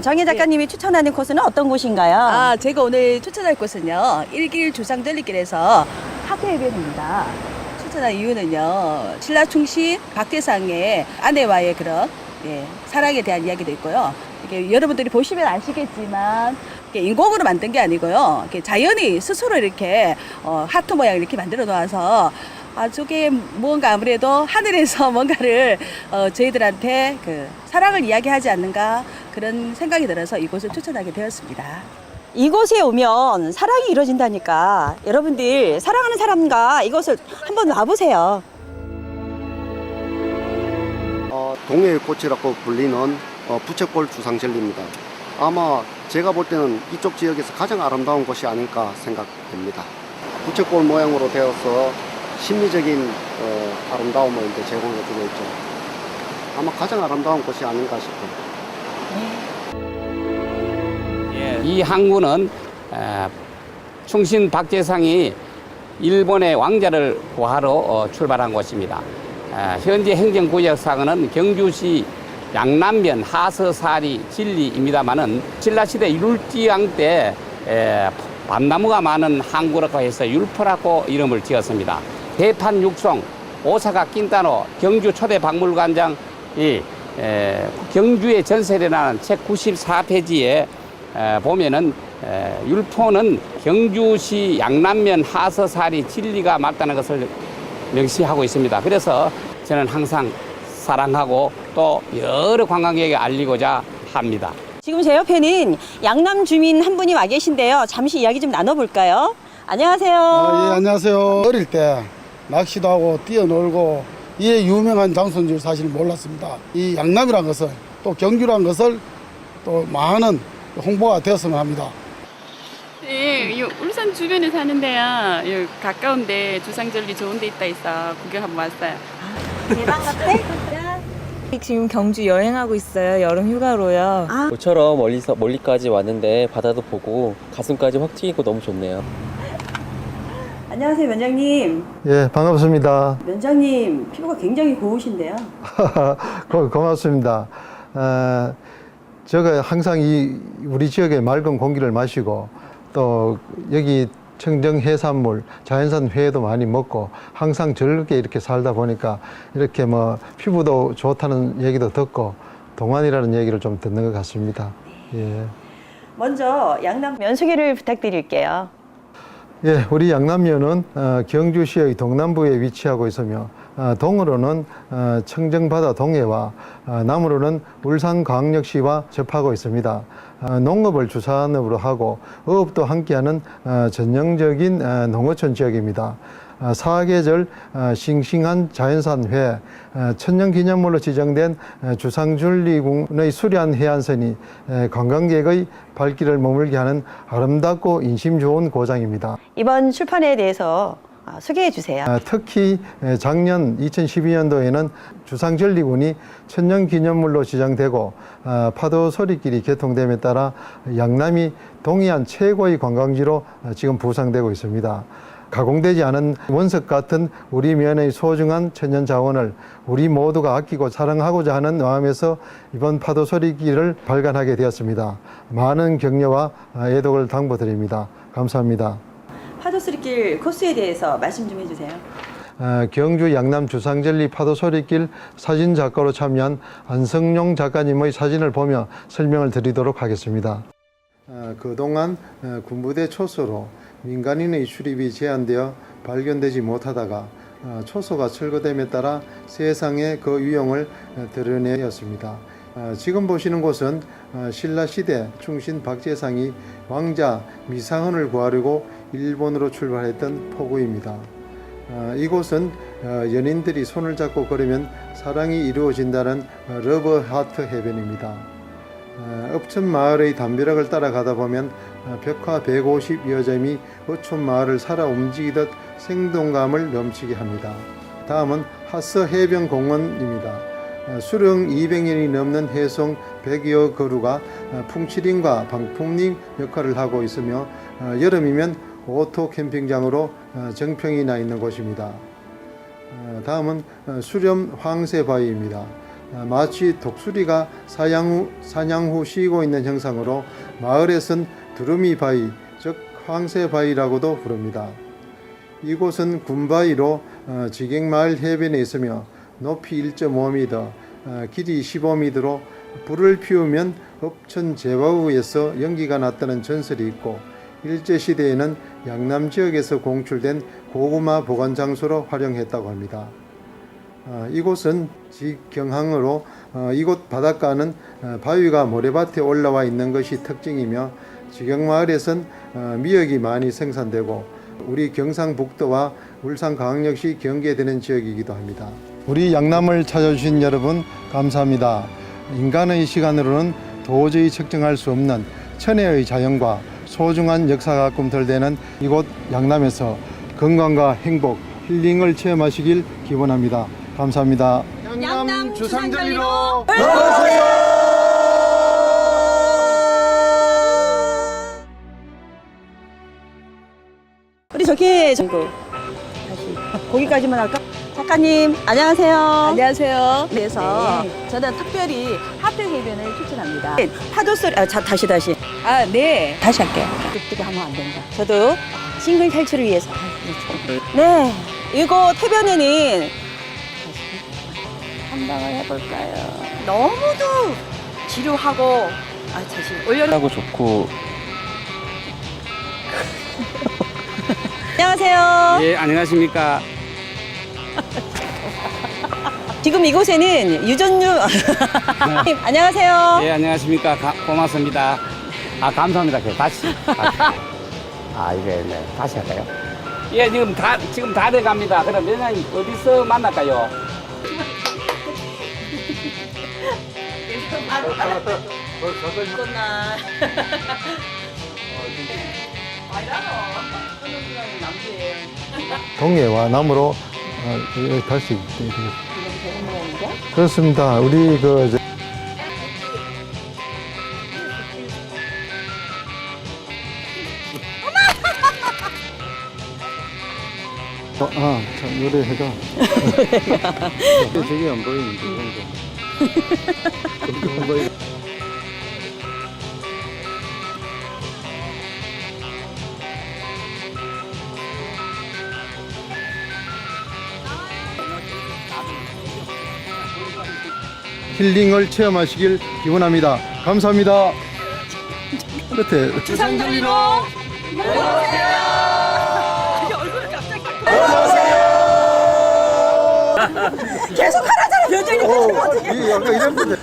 네, 정혜 작가님이 추천하는 코스는 어떤 곳인가요? 아, 제가 오늘 추천할 곳은요. 일길 주상절리길에서 학회해변입니다. 추천한 이유는요. 신라 충신 박대상의 아내와의 그런 예, 사랑에 대한 이야기도 있고요. 이게 여러분들이 보시면 아시겠지만 인공으로 만든 게 아니고요. 자연이 스스로 이렇게 어, 하트 모양 이렇게 만들어 놓아서 아, 저게 뭔가 아무래도 하늘에서 뭔가를 어, 저희들한테 그 사랑을 이야기하지 않는가 그런 생각이 들어서 이곳을 추천하게 되었습니다. 이곳에 오면 사랑이 이루어진다니까 여러분들 사랑하는 사람과 이곳을 한번 와보세요. 어, 동해의 꽃이라고 불리는 어, 부채꼴 주상절리입니다. 아마 제가 볼 때는 이쪽 지역에서 가장 아름다운 곳이 아닐까 생각됩니다. 부채꼴 모양으로 되어서 심미적인 어, 아름다움을 이제 제공해주고 있죠. 아마 가장 아름다운 곳이 아닌가 싶어요. 이 항구는 에, 충신 박재상이 일본의 왕자를 구하러 어, 출발한 곳입니다. 에, 현재 행정구역상은 경주시 양남면 하서사리 진리입니다만은 신라시대 율지왕 때 에, 밤나무가 많은 항구라고 해서 율포라고 이름을 지었습니다. 대판 육송, 오사카 낀따노, 경주 초대 박물관장이 에, 경주의 전설이라는 책 94페이지에 에, 보면은 에, 율포는 경주시 양남면 하서사리 진리가 맞다는 것을 명시하고 있습니다. 그래서 저는 항상 사랑하고 또 여러 관광객에게 알리고자 합니다. 지금 제 옆에는 양남 주민 한 분이 와 계신데요. 잠시 이야기 좀 나눠볼까요? 안녕하세요. 아, 예, 안녕하세요. 어릴 때 낚시도 하고 뛰어놀고 이에 유명한 장소인 줄 사실 몰랐습니다. 이 양남이란 것은 또 경주란 것을 또 많은 홍보가 되었으면 합니다. 예, 이 울산 주변에 사는데요. 이 가까운데 주상절리 좋은 데 있다 있어 구경 한번 왔어요. 대박 같아? 지금 경주 여행하고 있어요. 여름 휴가로요. 모처럼 멀리서 멀리까지 왔는데 바다도 보고 가슴까지 확 튀고 너무 좋네요. 안녕하세요, 면장님. 예, 반갑습니다. 면장님 피부가 굉장히 고우신데요. 고, 고맙습니다. 어, 제가 항상 이 우리 지역의 맑은 공기를 마시고 또 여기 청정 해산물, 자연산 회도 많이 먹고 항상 즐겁게 이렇게 살다 보니까 이렇게 뭐 피부도 좋다는 얘기도 듣고 동안이라는 얘기를 좀 듣는 것 같습니다. 예. 먼저 양남 면 소개를 부탁드릴게요. 예, 우리 양남면은 어, 경주시의 동남부에 위치하고 있으며 어, 동으로는 어, 청정바다 동해와 어, 남으로는 울산광역시와 접하고 있습니다. 어, 농업을 주산업으로 하고 어업도 함께하는 어, 전형적인 어, 농어촌 지역입니다. 어, 사계절 어, 싱싱한 자연산 회, 어, 천년기념물로 지정된 어, 주상줄리군의 수려한 해안선이 에, 관광객의 발길을 머물게 하는 아름답고 인심 좋은 고장입니다. 이번 출판에 대해서 아, 소개해 주세요. 아, 특히 에, 작년 2012년도에는 주상절리군이 천년기념물로 지정되고 아, 파도 소리길이 개통됨에 따라 양남이 동해안 최고의 관광지로 아, 지금 부상되고 있습니다. 가공되지 않은 원석 같은 우리 면의 소중한 천연 자원을 우리 모두가 아끼고 사랑하고자 하는 마음에서 이번 파도 소리길을 발간하게 되었습니다. 많은 격려와 아, 애독을 당부드립니다. 감사합니다. 파도수리길 코스에 대해서 말씀 좀 해주세요. 어, 경주 양남 주상절리 파도소리길 사진 작가로 참여한 안성용 작가님의 사진을 보며 설명을 드리도록 하겠습니다. 어, 그동안 어, 군부대 초소로 민간인의 출입이 제한되어 발견되지 못하다가 어, 초소가 철거됨에 따라 세상에 그 유형을 어, 드러내었습니다. 어, 지금 보시는 곳은 어, 신라 시대 충신 박재상이 왕자 미상헌을 구하려고 일본으로 출발했던 포구입니다. 어, 이곳은 어, 연인들이 손을 잡고 걸으면 사랑이 이루어진다는 어, 러브 하트 해변입니다. 어, 읍천 마을의 담벼락을 따라가다 보면 어, 벽화 150여 점이 어촌 마을을 살아 움직이듯 생동감을 넘치게 합니다. 다음은 하서 해변 공원입니다. 어, 수령 200년이 넘는 해송 100여 그루가 어, 풍치림과 방풍림 역할을 하고 있으며 어, 여름이면 오토 캠핑장으로 어, 정평이 나 있는 곳입니다. 어, 다음은 어, 수렴 황새 바위입니다. 어, 마치 독수리가 사냥 후, 사냥 후 쉬고 있는 형상으로 마을에선 두루미 바위, 즉 황새 바위라고도 부릅니다. 이곳은 군바위로 어, 지객마을 해변에 있으며 높이 1.5m, 어, 길이 15m로 불을 피우면 읍천 제바우에서 연기가 났다는 전설이 있고 일제시대에는 양남 지역에서 공출된 고구마 보관 장소로 활용했다고 합니다. 어, 이곳은 직경항으로 어, 이곳 바닷가는 어, 바위가 모래밭에 올라와 있는 것이 특징이며 지경마을에선 어, 미역이 많이 생산되고 우리 경상북도와 울산광역시 경계되는 지역이기도 합니다. 우리 양남을 찾아주신 여러분 감사합니다. 인간의 시간으로는 도저히 측정할 수 없는 천혜의 자연과 소중한 역사가 꿈틀대는 이곳 양남에서 건강과 행복, 힐링을 체험하시길 기원합니다. 감사합니다. 양남 주상절리로 우리 저기 정도 다시 거기까지만 할까? 작가님 안녕하세요. 안녕하세요. 그래서 네. 저는 특별히 하트 해변을 추천합니다. 파도 소리 아, 자, 다시 다시 아, 네. 다시 할게요. 뚝뚝 하면 안 된다. 저도 싱글 탈출을 위해서. 아. 네, 이곳 해변에는 탐방을 해볼까요? 너무도 지루하고 아 다시 올려. 하고 좋고 안녕하세요. 예, 안녕하십니까. 지금 이곳에는 유전유. 안녕하세요. 예, 안녕하십니까. 가- 고맙습니다. 아, 감사합니다. 그 다시. 아, 이게 네, 다시 할까요? 예, 지금 다 지금 다 돼 갑니다. 그러면 어디서 만날까요? 동해와 남으로 어, 여기 갈수 있게 되겠습니다. 그렇습니다. 우리 그 저- 어, 아, 참, 노래해가. 저기 안 보이는데, 정도. 안 보이- 힐링을 체험하시길 기원합니다. 감사합니다. 끝에 주상절리로. 계속 하라잖아. 여전히 어, 이 약간 이런 분들.